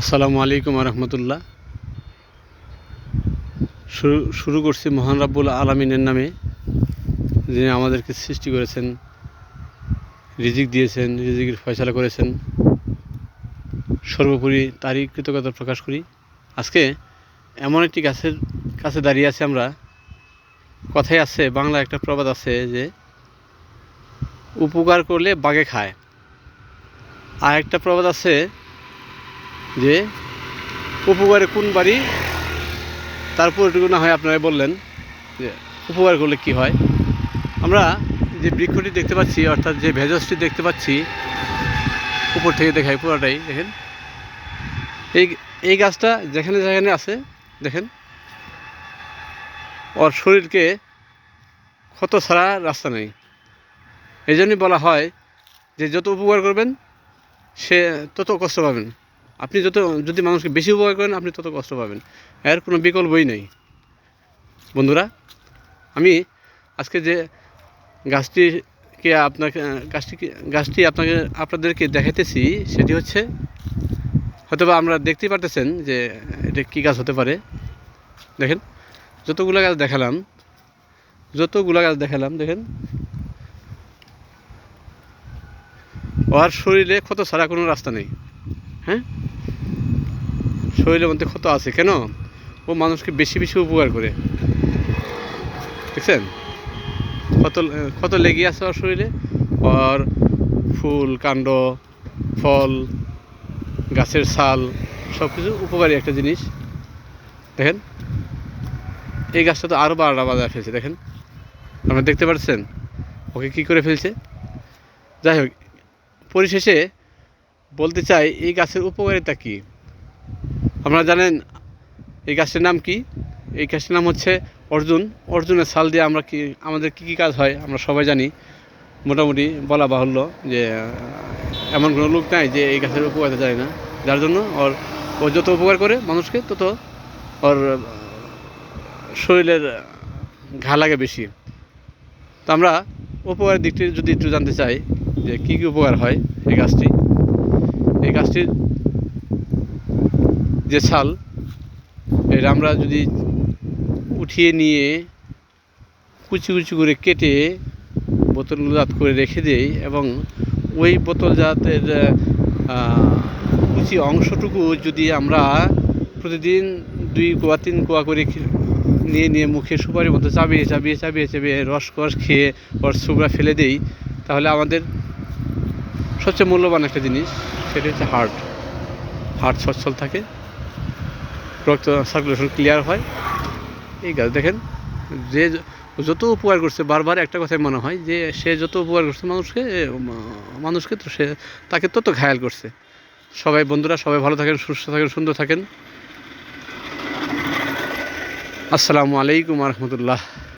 আসসালামু আলাইকুম রহমতুল্লাহ শুরু শুরু করছি মহান রাব্বুল আলমিনের নামে, যিনি আমাদেরকে সৃষ্টি করেছেন, রিজিক দিয়েছেন, রিজিকের ফয়সালা করেছেন। সর্বোপরি তারই কৃতজ্ঞতা প্রকাশ করি। আজকে এমন একটি গাছের কাছে দাঁড়িয়ে আছি আমরা। কথায় আছে বাংলা একটা প্রবাদ আছে যে, উপকার করলে বাগে খায়। আর একটা প্রবাদ আছে যে উপকারে কোন বাড়ি, তারপর এটুকু না হয় আপনারা বললেন যে উপকার করলে কি হয়। আমরা যে বৃক্ষটি দেখতে পাচ্ছি, অর্থাৎ যে ভেজসটি দেখতে পাচ্ছি, উপর থেকে দেখাই পুরোটাই, দেখেন। এই এই গাছটা যেখানে যেখানে আছে, দেখেন। ওর শরীরকে ক্ষত ছাড়া রাস্তা নেই। এই জন্যই বলা হয় যে যত উপকার করবেন, সে তত কষ্ট পাবেন। আপনি যত, যদি মানুষকে বেশি উপকার করেন, আপনি তত কষ্ট পাবেন। এর কোনো বিকল্পই নেই। বন্ধুরা, আমি আজকে যে গাছটিকে আপনাকে, গাছটিকে, গাছটি আপনাকে, আপনাদেরকে দেখাইতেছি, সেটি হচ্ছে হয়তো বা আমরা দেখতেই পারতেছেন যে এটা কী গাছ হতে পারে। দেখেন, যতগুলো গাছ দেখালাম, যতগুলো গাছ দেখালাম, দেখেন। ওর শরীরে ক্ষত ছাড়া কোনো রাস্তা নেই। হ্যাঁ? শরীরের মধ্যে ক্ষত আছে, কেন? ও মানুষকে বেশি বেশি উপকার করে। দেখছেন? ক্ষত ক্ষত লেগে আছে ওর শরীরে। ওর ফুল, কাণ্ড, ফল, গাছের ছাল সব কিছু উপকারী একটা জিনিস। দেখেন? এই গাছটা তো আরও বারোটা বাজার ফেলছে, দেখেন? আপনারা দেখতে পাচ্ছেন? ওকে কী করে ফেলছে? যাই হোক, পরিশেষে বলতে চাই, এই গাছের উপকারিতা কী? আপনারা জানেন, এই গাছটির নাম কি? এই গাছটির নাম হচ্ছে অর্জুন। অর্জুনের ছাল দিয়ে আমরা কি আমাদের কী কী কাজ হয় আমরা সবাই জানি। মোটামুটি বলা বাহুল্য যে, এমন কোনো লোক নাই যে এই গাছের উপকারিতা জানে না। যার জন্য ওর ও যত উপকার করে মানুষকে তত ওর, শরীরের ঘা লাগে বেশি। তো আমরা উপকারের দিকটি যদি একটু জানতে চাই যে কী কী উপকার হয় এই গাছটি। এই গাছটির যে ছাল এটা আমরা যদি উঠিয়ে নিয়ে কুচি কুচি করে কেটে বোতলগুলো জাত করে রেখে দেই এবং ওই বোতল জাতের কুচি অংশটুকু যদি আমরা প্রতিদিন দুই কোয়া, তিন কোয়া করে নিয়ে নিয়ে মুখে সুপারির মতো চাবিয়ে চাবিয়ে চাবিয়ে চাবিয়ে রস কস খেয়ে ওর সুগড়া ফেলে দেই, তাহলে আমাদের সবচেয়ে মূল্যবান একটা জিনিস, সেটা হচ্ছে হার্ট হার্ট সচ্ছল থাকে। রক্ত সার্কুলেশন ক্লিয়ার হয়। এই গাছ দেখেন, যে যত উপকার করছে, বারবার একটা কথাই মনে হয় যে, সে যত উপকার করছে মানুষকে মানুষকে তো সে, তাকে তত ঘায়াল করছে। সবাই বন্ধুরা, সবাই ভালো থাকেন, সুস্থ থাকেন, সুন্দর থাকেন। আসসালামু আলাইকুম রহমতুল্লাহ।